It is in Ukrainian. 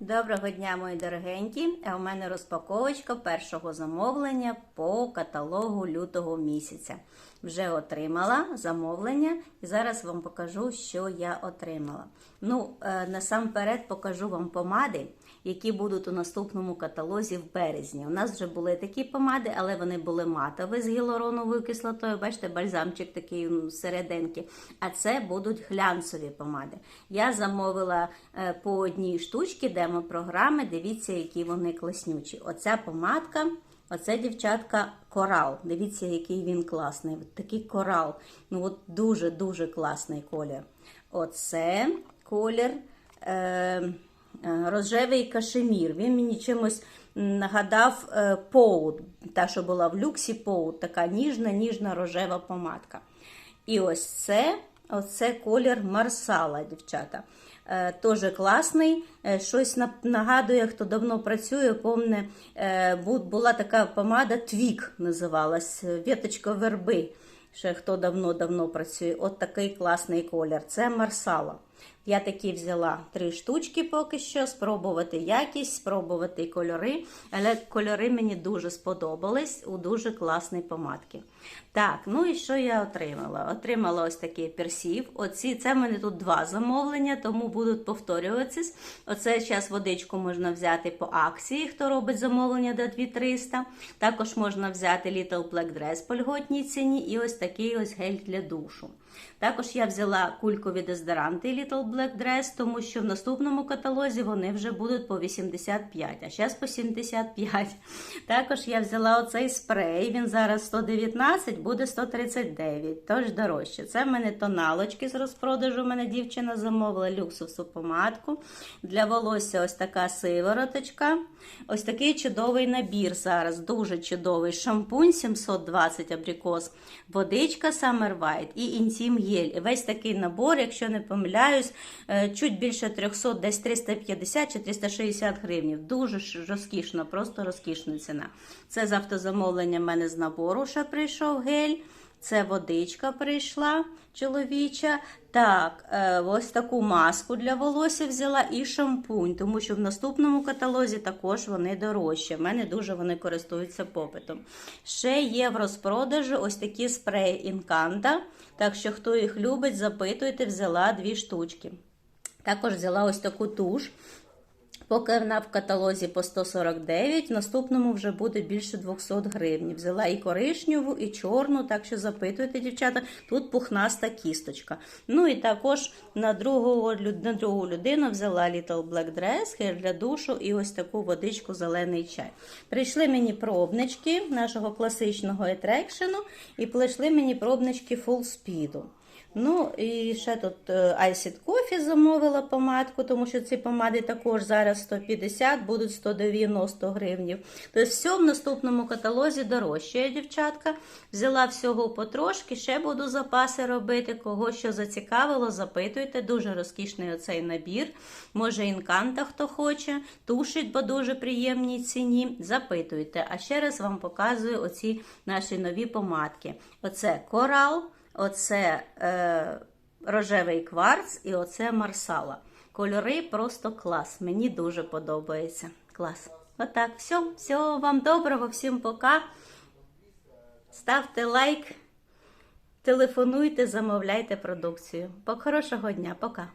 Доброго дня, мої дорогенькі! А у мене розпаковочка першого замовлення по каталогу лютого місяця. Вже отримала замовлення і зараз вам покажу, що я отримала. Ну, е, насамперед покажу вам помади, які будуть у наступному каталозі в березні. У нас вже були такі помади, але вони були матові з гіалуроновою кислотою. Бачите, бальзамчик такий серединки. А це будуть глянцеві помади. Я замовила е, по одній штучці демо-програми. Дивіться, які вони класнючі. Оця помадка. Оце дівчатка корал. Дивіться, який він класний. От такий корал. Ну от дуже-дуже класний колір. Оце колір е, е, рожевий кашемір. Він мені чимось нагадав е, поут. Та, що була в люксі поут, така ніжна, ніжна рожева помадка. І ось це, оце колір Марсала, дівчата. Е, Теж класний. Е, Щось на- нагадує, хто давно працює, помне, е, була така помада Твік називалась, віточка верби. Ще хто давно-давно працює. От такий класний колір. Це Марсала. Я такі взяла три штучки поки що, спробувати якість, спробувати кольори. Але кольори мені дуже сподобались у дуже класні помадки. Так, ну і що я отримала? Отримала ось такий персів. Оці, це в мене тут два замовлення, тому будуть повторюватись. Оце зараз водичку можна взяти по акції, хто робить замовлення до 2300. Також можна взяти Little Black Dress по льготній ціні і ось такий ось гель для душу. Також я взяла кулькові дезодоранти Little Black Dress, тому що в наступному каталозі вони вже будуть по 85, а зараз по 75. Також я взяла оцей спрей, він зараз 119, буде 139, тож дорожче. Це в мене тоналочки з розпродажу. У мене дівчина замовила люксову помадку. Для волосся ось така сивороточка. Ось такий чудовий набір зараз, дуже чудовий. Шампунь 720 абрикос, водичка Summer White і інтім гель. Весь такий набор, якщо не помиляюсь, е, чуть більше 300, десь 350 чи 360 гривень. Дуже розкішно, просто розкішна ціна. Це з автозамовлення в мене з набору ще прийшов гель. Це водичка прийшла чоловіча. Так, е, ось таку маску для волосся взяла і шампунь, тому що в наступному каталозі також вони дорожчі. В мене дуже вони користуються попитом. Ще є в розпродажі ось такі спреї Інканта. Так що, хто їх любить, запитуйте, взяла дві штучки. Також взяла ось таку туш. Поки вона в каталозі по 149, в наступному вже буде більше 200 гривень. Взяла і коричневу, і чорну, так що запитуйте, дівчата, тут пухнаста кісточка. Ну і також на другу, на другу людину взяла Little Black Dress, гель для душу і ось таку водичку зелений чай. Прийшли мені пробнички нашого класичного етрекшену і прийшли мені пробнички Full Speed. Ну і ще тут е, Iced Coffee замовила помадку, тому що ці помади також зараз 150, будуть 190 гривнів. Тобто все в наступному каталозі дорожче, дівчатка. Взяла всього потрошки, ще буду запаси робити. Кого що зацікавило, запитуйте. Дуже розкішний оцей набір. Може, інканта хто хоче, тушить по дуже приємній ціні. Запитуйте. А ще раз вам показую оці наші нові помадки. Оце корал. Оце е, рожевий кварц і оце марсала. Кольори просто клас. Мені дуже подобається. Клас. Отак. Все, всього вам доброго, всім пока. Ставте лайк, телефонуйте, замовляйте продукцію. Хорошого дня, пока.